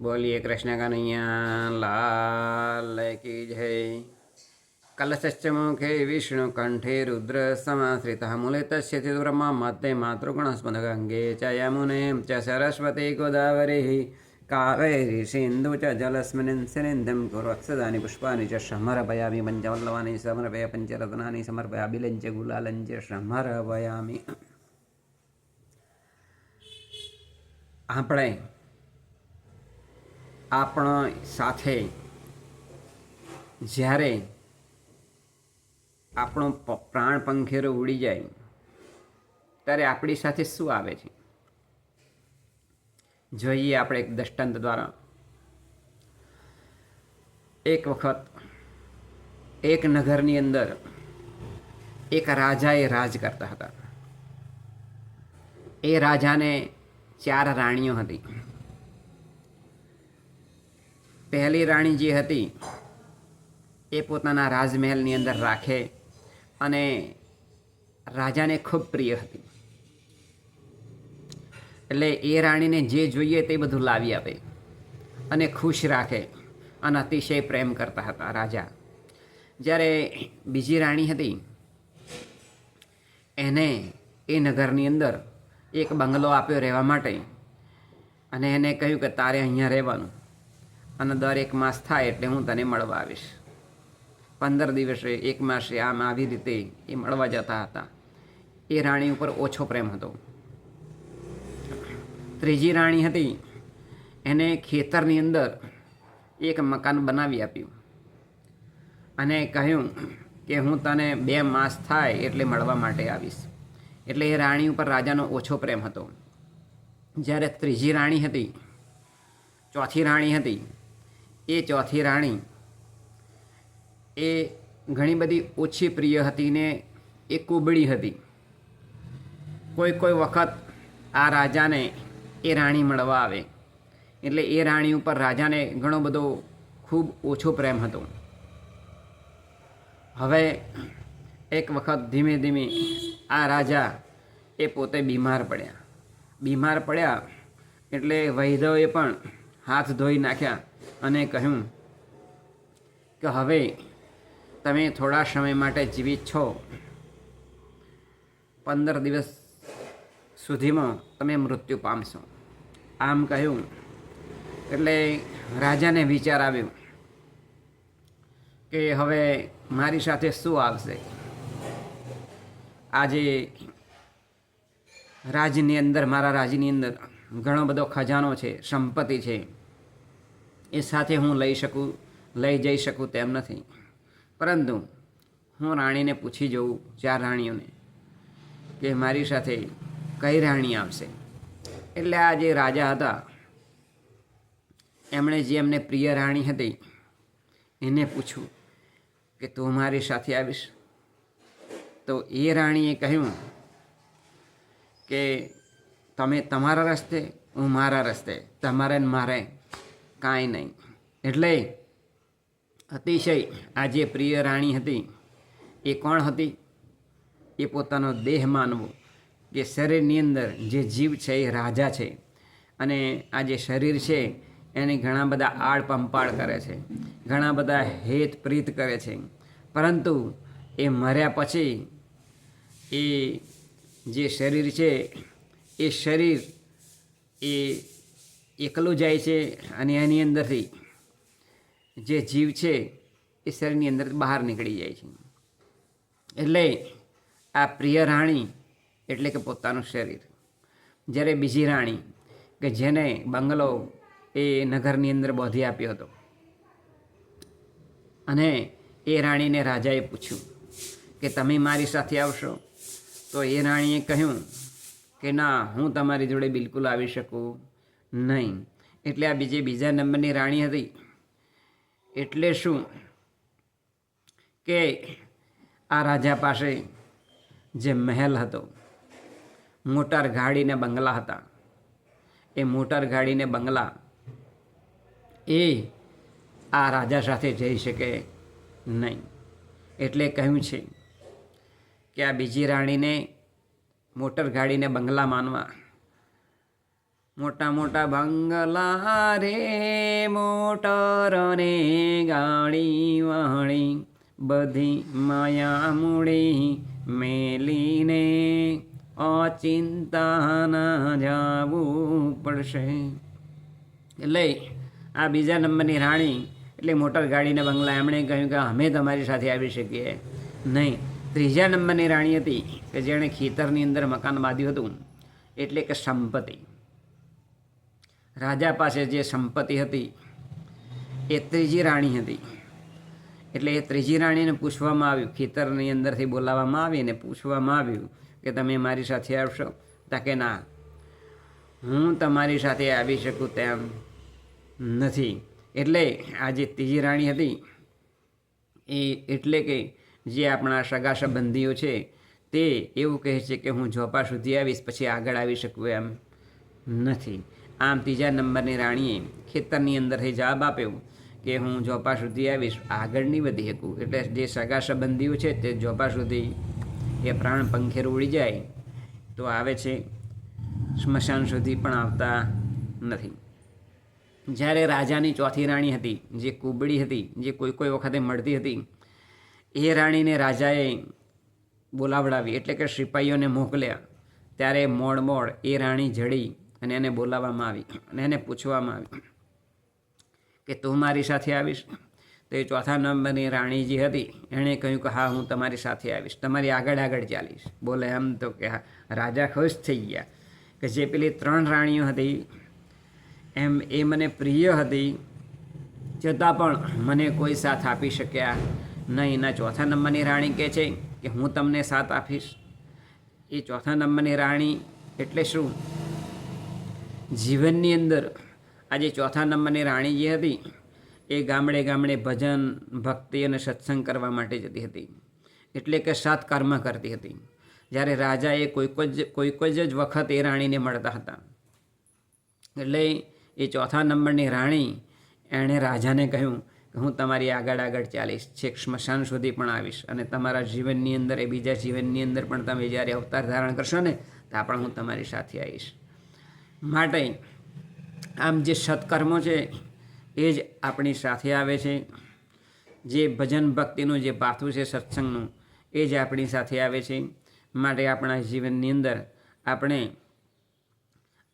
બોલીએ કૃષ્ણ કનૈયા, લાલ કી જય કલશશ્ચ મુખે વિષ્ણુ કંઠે રુદ્ર સમાશ્રિત મૂલે તસ્ય ચિત બ્રહ્મા મતે માતૃગુણસ્મદ ગંગે ચ યમુને ચ સરસ્વતી ગોદાવરી. કાવેરી સિંધુ ચ જલસ્મિન સિનિંધમ કુરક્ષદાની પુષ્પાની ચ સમર્પયામી પંચવલ્લવાની સમર્પય પંચરત્નાની સમર્પયા બિલંચ ગુલાલંચ સમર્પયામી આપણે આપણા સાથે જ્યારે આપણો પ્રાણ પંખેરો ઉડી જાય, ત્યારે આપણી સાથે શું આવે છે? જોઈએ આપણે એક દ્રષ્ટાંત દ્વારા. એક વખત એક નગરની અંદર એક રાજાએ રાજ કરતા હતા. એ રાજાને ચાર રાણીઓ હતી. પહેલી રાણી જે હતી, એ પોતાના રાજમહેલની અંદર રાખે અને રાજાને ખૂબ પ્રિય હતી. એટલે એ રાણીને જે જોઈએ તે બધું લાવી આપે અને ખુશ રાખે અને અતિશય પ્રેમ કરતા હતા રાજા. જ્યારે બીજી રાણી હતી, એને એ નગરની અંદર એક બંગલો આપ્યો રહેવા માટે અને એને કહ્યું કે તારે અહીંયા રહેવાનું. અને દર એક માસ થાય એટલે હું તને મળવા આવીશ. પંદર દિવસે, એક માસે આમ આવી રીતે એ મળવા જતા હતા. એ રાણી ઉપર ઓછો પ્રેમ હતો. ત્રીજી રાણી હતી, એને ખેતરની અંદર એક મકાન બનાવી આપ્યું. અને કહ્યું કે હું તને બે માસ થાય એટલે મળવા માટે આવીશ. એટલે એ રાણી ઉપર રાજાનો ઓછો પ્રેમ હતો. જ્યારે ત્રીજી રાણી હતી, ચોથી રાણી હતી એ ચોથી રાણી. એ ઘણી બધી ઓછી પ્રિય હતી ને એ કુબળી હતી. કોઈ કોઈ વખત આ રાજાને એ રાણી મળવા આવે. એટલે એ રાણી ઉપર રાજાને ઘણો બધો ખૂબ ઓછો પ્રેમ હતો. હવે એક વખત ધીમે ધીમે આ રાજા એ પોતે બીમાર પડ્યા. બીમાર પડ્યા એટલે વૈધવે પણ હાથ ધોઈ નાખ્યા. અને કહ્યું કે હવે તમે થોડા સમય માટે જીવિત છો. પંદર દિવસ સુધીમાં તમે મૃત્યુ પામશો. આમ કહ્યું એટલે રાજાને વિચાર આવ્યો કે હવે મારી સાથે શું આવશે? આજે રાજની અંદર, મારા રાજની અંદર ઘણો બધો ખજાનો છે, સંપત્તિ છે. એ સાથે હું લઈ શકું, લઈ જઈ શકું તેમ નથી. પરંતુ હું રાણીને પૂછી જોઉં ચાર રાણીઓને કે મારી સાથે કઈ રાણી આવશે? એટલે આ જે રાજા હતા, એમણે જે એમને પ્રિય રાણી હતી, એને પૂછ્યું કે તું મારી સાથે આવીશ? તો એ રાણીએ કહ્યું કે તમે તમારા રસ્તે, હું મારા રસ્તે, તમારે ને મારે કાંઈ નહીં. એટલે અતિશય આ જે પ્રિય રાણી હતી. એ કોણ હતી? એ પોતાનો દેહ માનવો કે શરીરની અંદર જે જીવ છે એ રાજા છે. અને આ જે શરીર છે, એને ઘણા બધા આડ પંપાળ કરે છે. ઘણા બધા હેત પ્રીત કરે છે. પરંતુ એ મર્યા પછી એ જે શરીર છે, એ શરીર એ એકલું જાય છે અને એની અંદરથી જે જીવ છે એ શરીરની અંદર બહાર નીકળી જાય છે. એટલે આ પ્રિય રાણી એટલે કે પોતાનું શરીર. જ્યારે બીજી રાણી કે જેને બંગલો એ નગરની અંદર બોધી આપ્યો હતો. અને એ રાણીને રાજાએ પૂછ્યું કે તમે મારી સાથે આવશો? તો એ રાણીએ કહ્યું કે ના, હું તમારી જોડે બિલકુલ આવી શકું. નહીં. એટલે આ બીજી બીજા નંબરની રાણી હતી. એટલે શું? કે આ રાજા પાસે જે મહેલ હતો, મોટર ગાડીને બંગલા હતા. એ મોટર ગાડીને બંગલા એ આ રાજા સાથે જઈ શકે નહીં. એટલે કહ્યું છે કે આ બીજી રાણીને મોટર ગાડીને બંગલા માનવા મોટા મોટા બંગલા રે, મોટર ને ગાડી વાળી, બધી માયા મૂડી મેલીને અચિંતાના જાવું પડશે. એટલે આ બીજા નંબરની રાણી, એટલે મોટર ગાડીને બંગલા, એમણે કહ્યું કે અમે તમારી સાથે આવી શકીએ. નહીં, ત્રીજા નંબરની રાણી હતી કે જેણે ખેતરની અંદર મકાન બાંધ્યું હતું, એટલે કે સંપત્તિ. રાજા પાસે જે સંપત્તિ હતી, એ ત્રીજી રાણી હતી. એટલે એ ત્રીજી રાણીને પૂછવામાં આવ્યું, ખેતરની અંદરથી બોલાવવામાં આવીને પૂછવામાં આવ્યું કે તમે મારી સાથે આવશો? તાકે ના, હું તમારી સાથે આવી શકું તેમ નથી. એટલે આ જે ત્રીજી રાણી હતી, એ એટલે કે જે આપણા સગા સંબંધીઓ છે, તે એવું કહે છે કે હું ઝોપા સુધી આવીશ, પછી આગળ આવી શકું એમ નથી. આમ ત્રીજા નંબરની રાણીએ ખેતરની અંદરથી જવાબ આપ્યો કે હું જોપા સુધી આવીશ. આગળ નહીં વધી શકું. એટલે જે સગા સંબંધીઓ છે તે જોપા સુધી એ પ્રાણ પંખેર ઉડી જાય તો આવે છે. સ્મશાન સુધી પણ આવતા નથી. જ્યારે રાજાની ચોથી રાણી હતી, જે કુબડી હતી, જે કોઈ કોઈ વખતે મળતી હતી, એ રાણીને રાજાએ બોલાવડાવી. એટલે કે સિપાહીઓને મોકલ્યા. ત્યારે મોડ મોડ એ રાણી જડી અને એને બોલાવવામાં આવી અને એને પૂછવામાં આવી કે તું મારી સાથે આવીશ? તો એ ચોથા નંબરની રાણી જે હતી. એણે કહ્યું કે હા, હું તમારી સાથે આવીશ. તમારી આગળ આગળ ચાલીશ. બોલે એમ તો કે હા, રાજા ખુશ થઈ ગયા કે જે પેલી ત્રણ રાણીઓ હતી, એમ એ મને પ્રિય હતી, છતાં પણ મને કોઈ સાથ આપી શક્યા નહીં. એના ચોથા નંબરની રાણી કહે છે કે હું તમને સાથ આપીશ. એ ચોથા નંબરની રાણી એટલે શું? જીવનની અંદર આજે ચોથા નંબરની રાણી જે હતી, એ ગામડે ગામડે ભજન, ભક્તિ અને સત્સંગ કરવા માટે જતી હતી. એટલે કે સત્કર્મ કરતી હતી. જ્યારે રાજા એ કોઈક જ, કોઈક કોઈ જ વખત એ રાણીને મળતા હતા. એટલે એ ચોથા નંબરની રાણી એણે રાજાને કહ્યું કે હું તમારી આગળ આગળ ચાલીશ, છેક સ્મશાન સુધી પણ આવીશ અને તમારા જીવનની અંદર એ બીજા જીવનની અંદર પણ તમે જ્યારે અવતાર ધારણ કરશો ને, ત્યાં પણ હું તમારી સાથે આવીશ. માટે આમ જે સત્કર્મો છે, એ જ આપણી સાથે આવે છે. જે ભજન ભક્તિનું જે પાથું છે સત્સંગનું, એ જ આપણી સાથે આવે છે. માટે આપણા જીવનની અંદર આપણે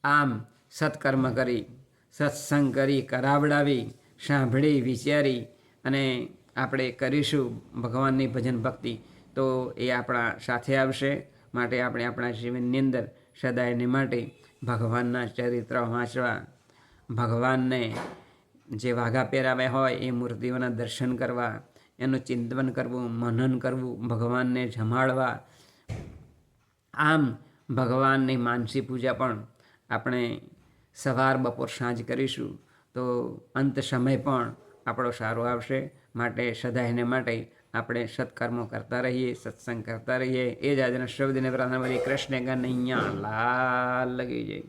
આમ સત્કર્મ કરી, સત્સંગ કરી, કરાવડાવી, સાંભળી, વિચારી અને આપણે કરીશું ભગવાનની ભજન ભક્તિ, તો એ આપણા સાથે આવશે. માટે આપણે આપણા જીવનની અંદર સદાયને માટે ભગવાનના ચરિત્ર વાંચવા, ભગવાનને જે વાઘા પહેરાવ્યા હોય એ મૂર્તિઓના દર્શન કરવા, એનું ચિંતન કરવું, મનન કરવું, ભગવાનને જમાડવા. આમ ભગવાનની માનસી પૂજા પણ આપણે સવાર બપોર સાંજ કરીશું, તો અંત સમય પણ આપણો સારો આવશે. માટે, સદાયને માટે આપણે સત્કર્મો કરતા રહીએ, સત્સંગ કરતા રહીએ. એ જ આજના શબ્દને પ્રાર્થના કરીએ. કૃષ્ણ ગનૈયા, લાલ લગી જાય.